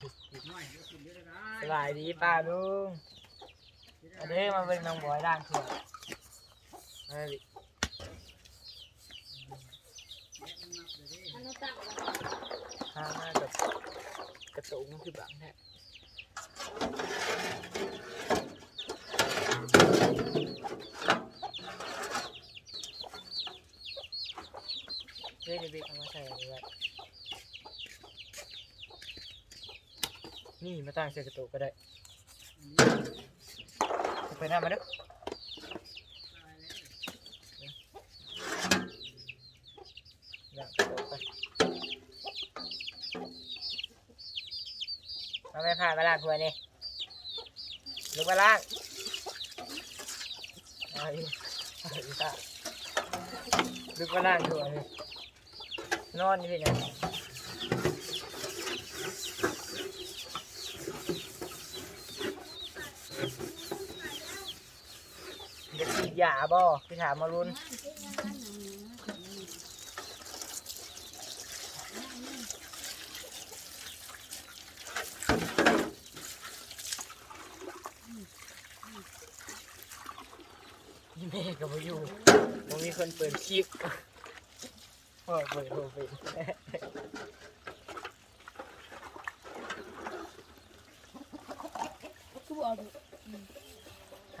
สบายดีป้าลุงอันนี้มาเป็นน้องบอยด้านถั่วดิอันนู้นตั้งไว้ข้างหน้ากับกระตุกมันคือบังแท้เฮ้ยเด็กๆเอามาใส่เลยว่ะ นี่มาตั้งใส่กระตุกก็ได้ไปหน้ามาเด้ออาไปมาไม่พามาลากหัวนี่ลุกมาลากเอาอีเอาอีตาลุกมาลากหัวนี่นอนอยู่ที่ไหนเด็กฉีด ยาบ่พี่ถามมารุนนี่แม่ก็มาอยู่มันมีคนเปิดคลิปพ่อเปิดโทรเป็นทุบเอาดู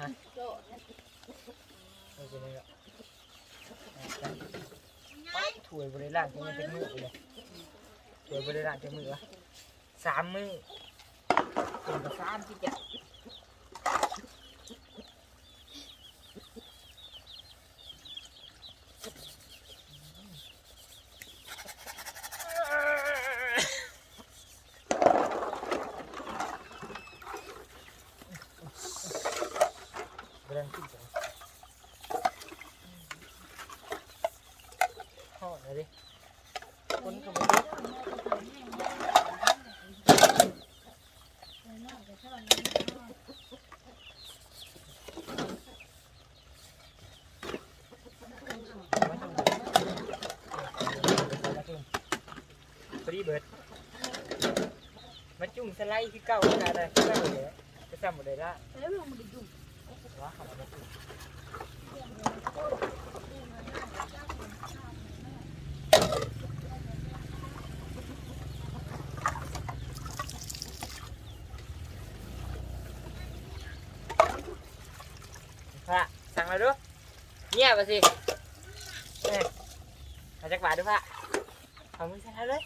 ฮะ โดดนะ ไม่เป็นไรหรอกไปถวยบริลางจะมันเป็นมือเลยถวยบริลางจะมือสามมือเป็นกับสามที่จะเรื่องที่จะห่อเลยดิคนก็ไม่รู้พอดีเบิด มาจุ่มสไลด์ที่เก่าขนาดไหนเก่าเลยจะจำหมดเลยละแล้วลงมาดูว่าเขามาจุ่มพระสั่งมาดูเงียบไปสิเอ้ยมาจากป่าดูพระเอามือใส่เลย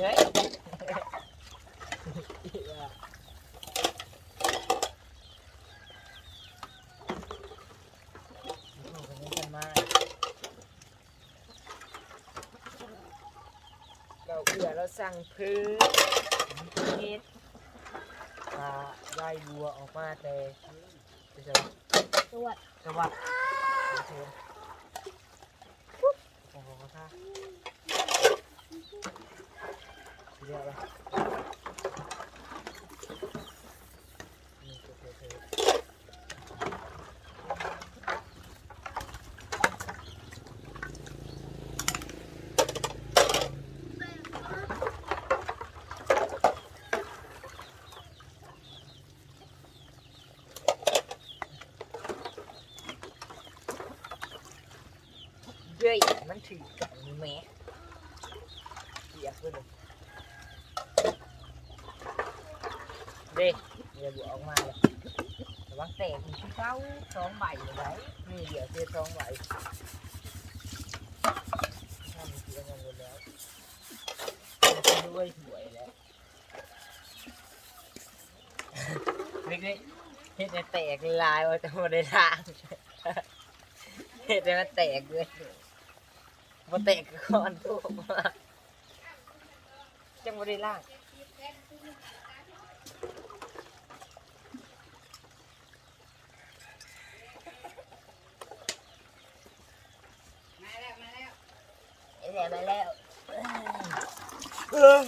เฮ้ย เสือเราสั่งพื้นเฮ็ดปลาไล่บัวออกมาแต่จะจะตรวจสวัสดีเชิญโอ้โหค่ะเยอะไรนี่ก็เท เย้ยมันถือกับแม่เสียบไปเลยเด้เดี๋ยวบุออกมาเลยระวังแตกอีที่เก้าสองใบเลยไว้นี่เดี๋ยวเจอสองใบถ้ามีเสียเงินหมดแล้วด้วยสวยแล้วเล็กๆเฮ็ดให้แตกลายว่าจะมดได้ทางเฮ็ดมันแตกเลย บ่แตกก็ก่อนทุกจังบ่ได้ล่างมาแล้วมาแล้วมาแล้วมาแล้วเออ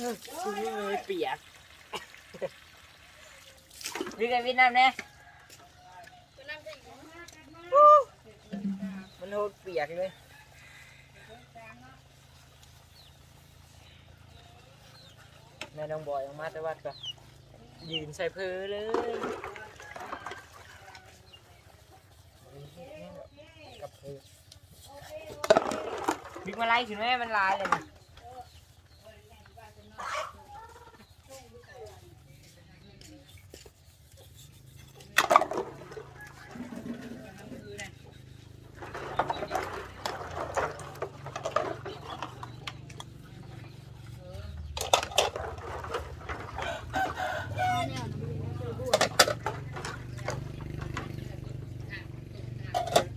เปียกวิ่งกันวิ่งน้ำแน่ตัวน้ำจะอยู่มันโหดเปียกเลย ม่น้องบอยออกมาแต่วัดก็ยืนใส่พื้นเลยกับพื้นบิ๊กมาไล่ถึงแม่มันลายเลยนะ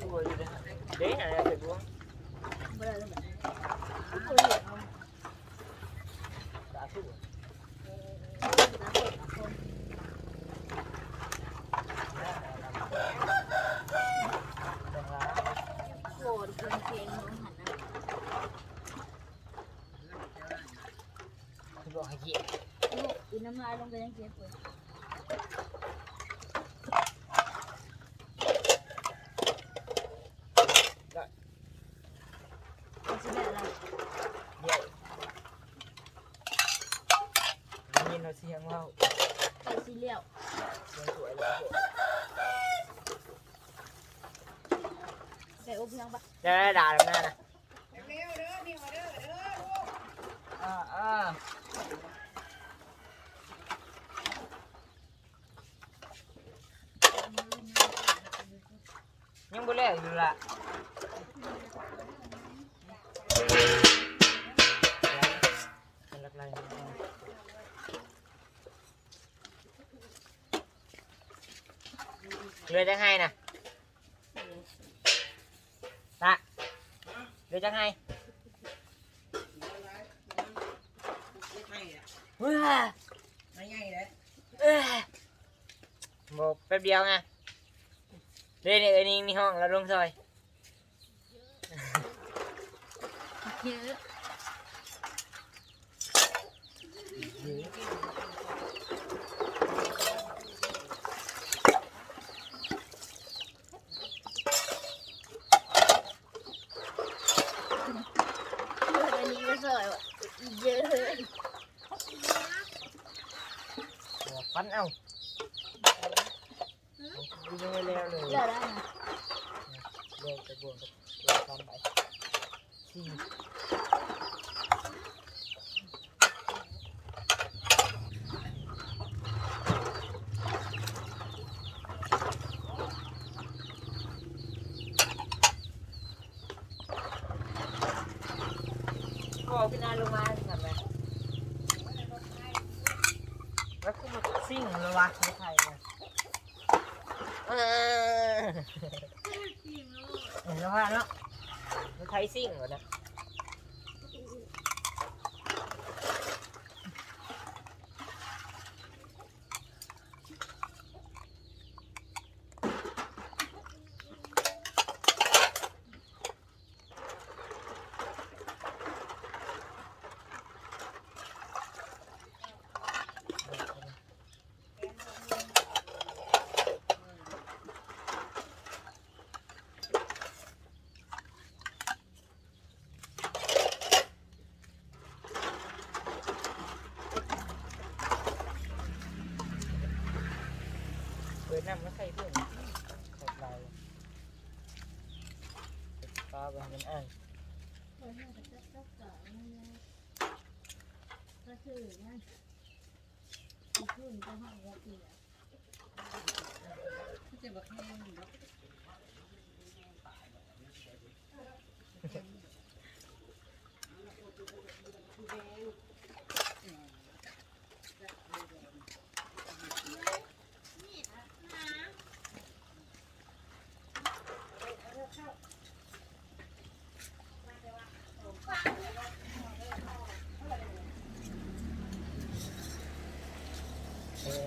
ตัวอยู่เลยเด้อะไรเสร็จบ้างสาธุบอกให้เกียร น้ำ ลายลงไปยังเจ็บเลยสิได้อะไรเดี๋ยวยินเราเสียงเราไปซีเรียลเสียงสวยเลยใส่อบยังปะจะได้ด่าแบบนั้นนะอ่าอ่า ยังบ่แล้วอยู่ละเป็นลักไรเรือจะให้นะตะเรือจะให้เฮ้ยไม่ง่ายเลยเอ้ยบอกแป๊บเดียวไง เรื่องนี้เอ้ยนี่มีห้องแล้วลงซอยเยอะอันนี้ก็สวยว่ะเยอะ บอกฟันเอาดูยังไม่แล้วเลย เลือกได้นะ เร็วไปบวกกับตัวทำไปสี่ก็พี่นาลงมาทำไมแล้วก็มาซิ่งเลยวะไม่ใช่เนี่ยเออ เห็นแล้วว่าเนาะมันไทย ซิ่งเหรอนะเปิดน้ำไม่ใช่เพื่อนขอบลาย ปิดฟ้าไปให้มันอ่านก็คือนั่นขึ้นก็ห้องวัดอีกจะบอกให้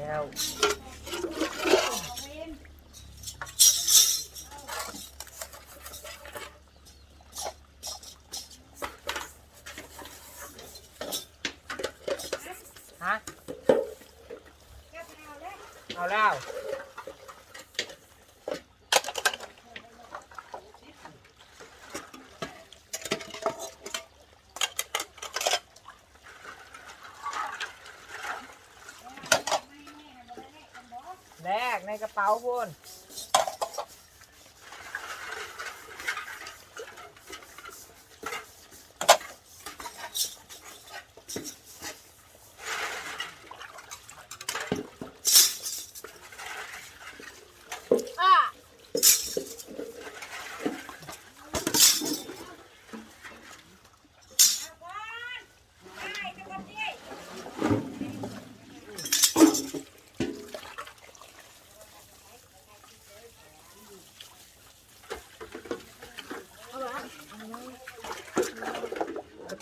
แล้วฮะเอาแล้ว ในกระ เป๋าพุ่น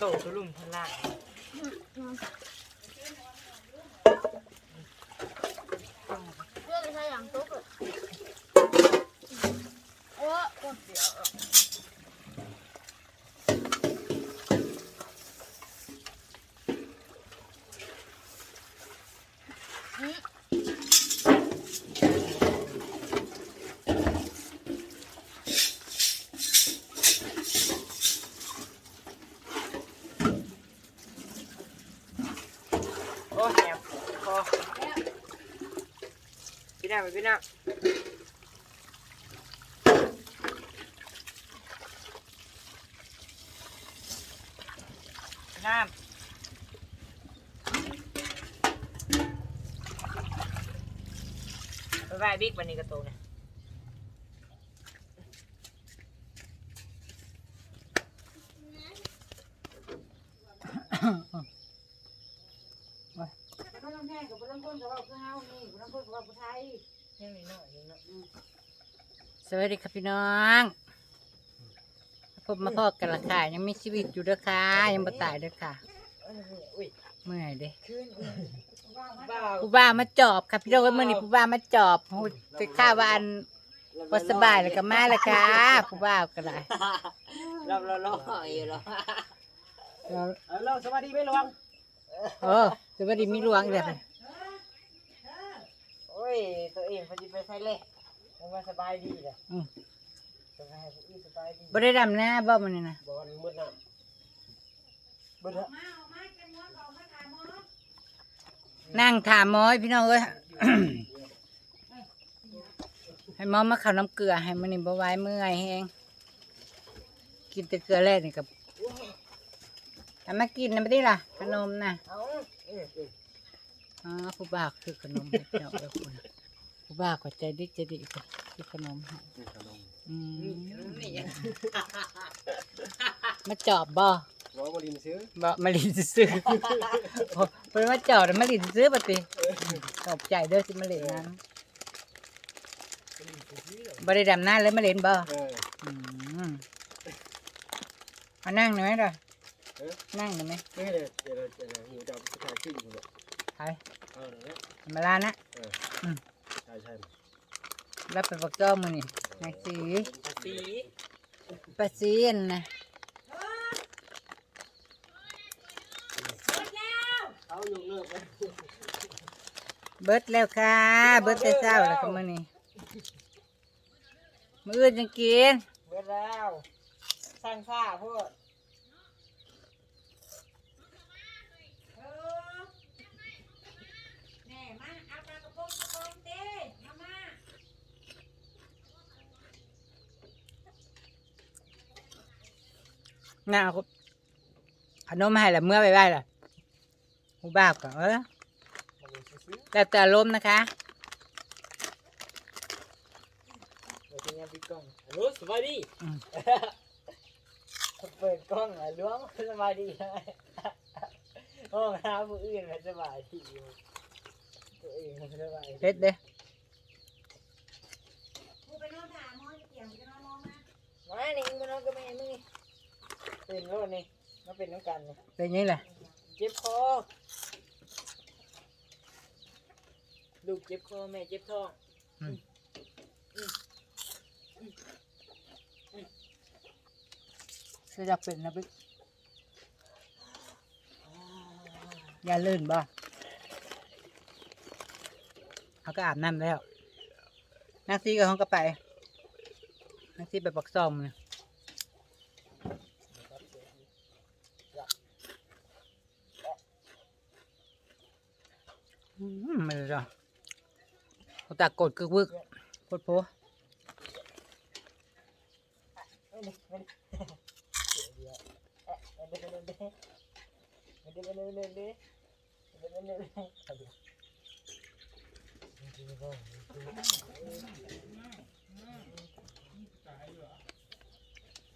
ตกกระลุ่มทลาย เรื่องใช่อย่างตุ๊กอะโอ้คนเดียว โอ้แหบพอ พี่น้าไปพี่น้าน้ำไปไปบิ๊กวันนี้กระโตกเนี่ย ก็ต้องแห้งกับต้องคนกับว่าคือเฮานี่ต้องคนกับว่าผู้ไทยยังมีน้อยยังน้อยสวัสดีครับพี่น้องพบมาพอกันละค่ะยังมีชีวิตอยู่เด้อค่ะยังบ่ตายเด้อค่ะอุ้ยเมื่อยเด้ขึ้นบ้าผู้บ่าวมาจอบค่ะพี่น้องเอ้ยมื่อนี้ผู้บ่าวมาจอบโอ้ยไปข้าววาอันบ่สบายแล้วก็มาและค่ะผู้บ่าวก็ได้เราเราเราอยู่แล้วแล้วเราสวัสดีไม่หลวงเออสวัสดีมีหลวงอีกแล้วค่ะโอ้ ยตัวเองพอดีไปใช้เล่มันมาสบายดีเลยอืมจะไปให้ผู้อื่นสบายดีบ่ได้ดำหน้าบ่มื้อนี้นะบอลมืดน่ะเบิดเถอะนั่งถามหมอยพี่น้องเอ้ย ให้หมอมาเข้าน้ำเกลือให้มื้อนี้บ่ไหวเมื่อยแฮงกินแต่เกลือแรกนี่กับทำมากินนะไม่ได้ล่ะขนมน่ะเอาเออเออ อ๋อผู้บ่าวคือขนมให้เจ้าเด้อคุณผู้บ่าวก็ใจดีใจดีก็คือขนมให้อืมนี่ยังมาจอบบ่วอลบอลินซื้อบ่มาลินซื้อโอ้เพิ่นมาจอบแล้วมาลินซื้อบ่ติขอบใจเด้อสิมาเล่นนั้นบ่ได้ดำน้าเลยมาเล่นบ่เอออืมมานั่งหน่อยเด้อเออนั่งหน่อยไหมเฮ้ยเดี๋ยวเดี๋ยวเดี๋ยวหิวจะไปถ่ายขึ้นอยู่เลยไป เออเนี่ยมาลานะ ใช่ใช่รับไปปักจ้อมื้อนี่นางสีสีปะซีนนะเอาอยู่เลิกไปเบิดแล้วค่ะ เบิดแต่เช้าแล้วก็มื้อนี้มื้ออื่นจังกิน เบิดแล้วสร้างซ่าพวก แม่มาเอาปลากระป๋องกระป๋องเต้มามา น่าขนมให้ละเมื่อไปไว้ล่ะผู้บ่าก็เออมาดูซื้อแล้วแต่ลมนะคะเดี๋ยวจะยังปิดกล้สบายดีเปิดกล้องอะล้วงสบายดีห้องน้ำผู้อื่นมันสบายดีอยู่ตัวเองมันสบายดีเฮ็ดเด้อกูไปนอนถามมอจะเกี่ยงจะนอนมองมามานี่มันอาก็ไม่มึง เป็นโรคนี่มาเป็นน้ำกันนี่เป็นยังไงล่ะเจ็บคอลูกเจ็บคอแม่เจ็บท้องคืออยากเป็นนะบิ๊กอย่าลื่นบ่เขาก็อาบน้ำแล้ว นักซีก็เขาก็ไป นักซีไปปักซ่อมเนี่ย มันจะตากดคือวึกกดโพ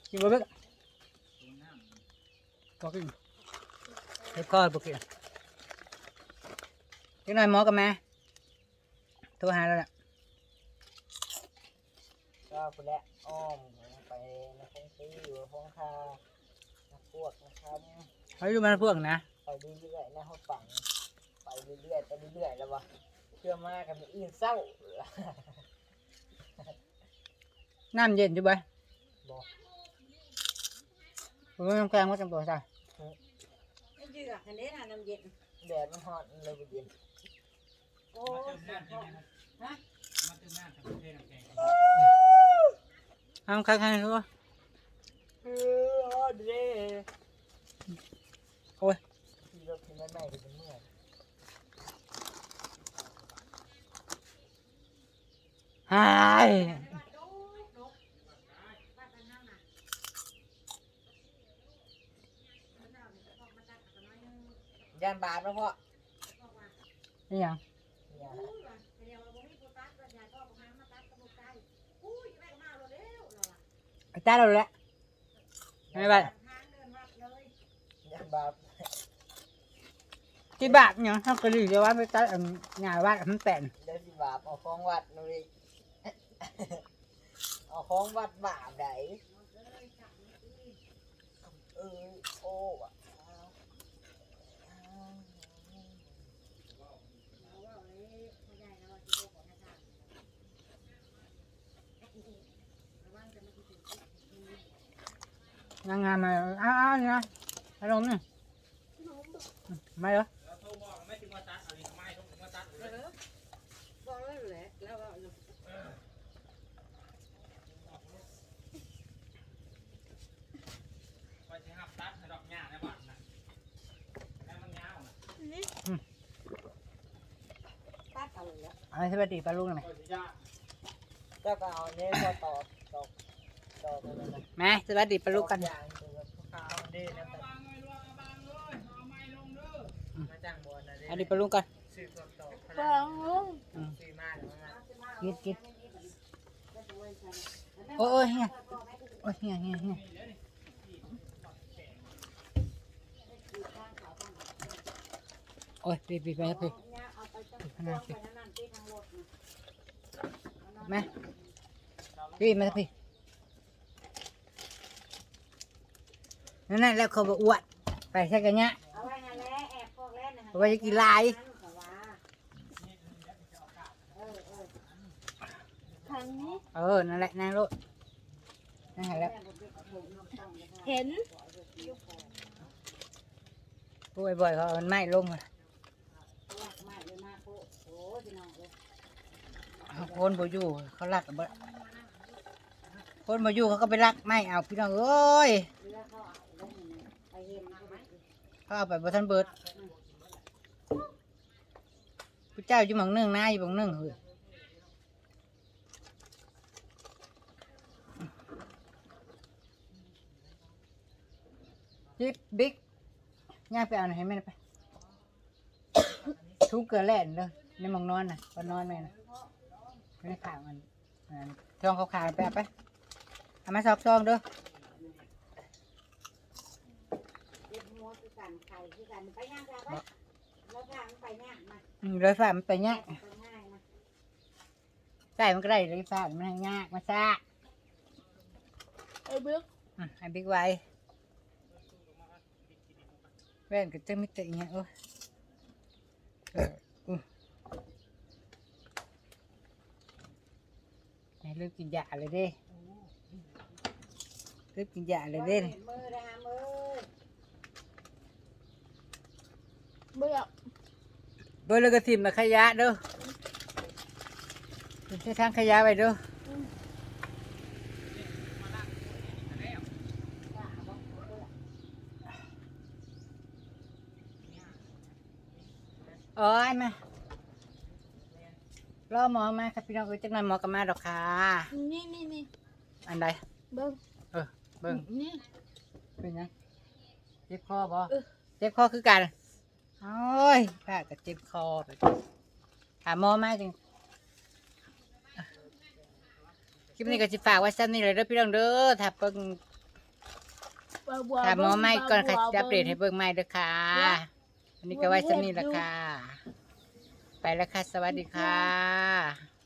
กินบ่เบิกก็กินเฮ็ดข้าวบ่กิน กินหน่อยหมอกับแม่โทรหาแล้วล่ะก็ไปแล้วอ้อมไปนะคงซีอยู่ห้องคานักพวกนะครับเขาอยู่บ้านพวกนะไปเรื่อยๆนะเขาฝังไปเรื่อยๆไปเรื่อยๆแล้ววะเชื่อมากกันอื่นเศร้าน้ำเย็นอยู่บ่บอกผมน้ำแกงว่าจังตัวใส่ไม่เยือกอันนี้น่ะน้ำเย็นแดดมันฮอตเลยไปเย็น ทำคันๆก็งอาคักใเออเด้อยเป็เมื่ยหยยนบาปแล้วพ่อนี่ยัง อาจารย์เราแล้วไม่เป็นบาป cái bạc nhá nó cái gì cho bác với tát ở nhà bác không tẹn ได้สิบาปเอาของวัดนู่นอีก เอาของวัดบาปไหนเออโอ้อะ งานงานมาอ้าวอ้าวเนี่ยอารมณ์นี่ไม่เหรอบอกแล้วแหละแล้วว่าตัดเอาเลยละอะไรสวัสดีปลาลูกหน่อยเจ้าก็เอาเนี้ยพอตอกตอก แม่สวัสดีปลุกกันอันนี้ปลุกกันกิดกิดโอ้ยเฮียโอ้ยเฮียเฮียเฮียโอ้ยปีปีไปปีปีขนาดปีแม่ปีมาปี นั่นแหละแล้วเขาบอกอวด ไปใช่กันเนี้ยเอาไว้นั่นแหละแอบพวกแล่นนะเพราะว่าจะกินลายทางนี้เออนั่นแหละนั่งรถนั่นแหละแล้วเห็นพูดบ่อยๆเขาเอามันไหม้ลงมาเอาคนบ่อยู่เขาลักกับบ่คนบ่อยู่เขาก็ไปลักไม้เอาพี่น้องเอ้ย เขาเอาไปบ่ทันเบิดพระเจ้าอยู่หมองหนึงนะอยู่หมองหนึงเฮ้ยบิ๊กบิ๊กย่างไปเอาหน่อยให้แม่ไป ทุกเกลือแล่นเลยในหมองนอนน่ะก็นอนแม่น่ะไม่ได้ข่าวมันอันทองเขาขาวๆไปเอาไปเอามาซอกซองเด้อ เด็ก หัวคือกันไข่คือกันไปย่างจ้าไปแล้วทางไปย่างมาอืมเลยฝ่ามันไปยากไปง่ายมาใส่มันก็ได้เลยฝ่ามันให้ยากมาซ่าไอ้บิ๊กอืมให้บิ๊กไว้แว่นก็จะไม่ติดเงี้ยโอ้ยเอออืมให้เลิกกินยาเลยเด้เลิกกินยาเลยเด้นี่มือนะมือ เบื่อเบอร์เลยก็ทิมมาขยะเด้อทิมใช้ทางขยะไปเด้อโอ้ยมารอหมอมาครับพี่น้องเอ้ยจักหน่อยหมอก็มาดอกค่ะ นี่นี่นี่อันใดเบิ้งเออเบิ่งนี่เป็นยังเจ็บคอบ่เออเจ็บคอคือกัน โอ้ยป้าก็เจ็บคอไปถามหมอมาจังคลิปนี้ก็สิฝากไว้ซ้ำนี่เลยเด้อพี่น้องเด้อถ้าเบิ่งถามหมอไม่ก่อนค่ะจะอัปเดตให้เบิ่งใหม่เด้อค่ะวันนี้ก็ไว้สำนี้ละค่ะ ไปแล้วค่ะ สวัสดีค่ะ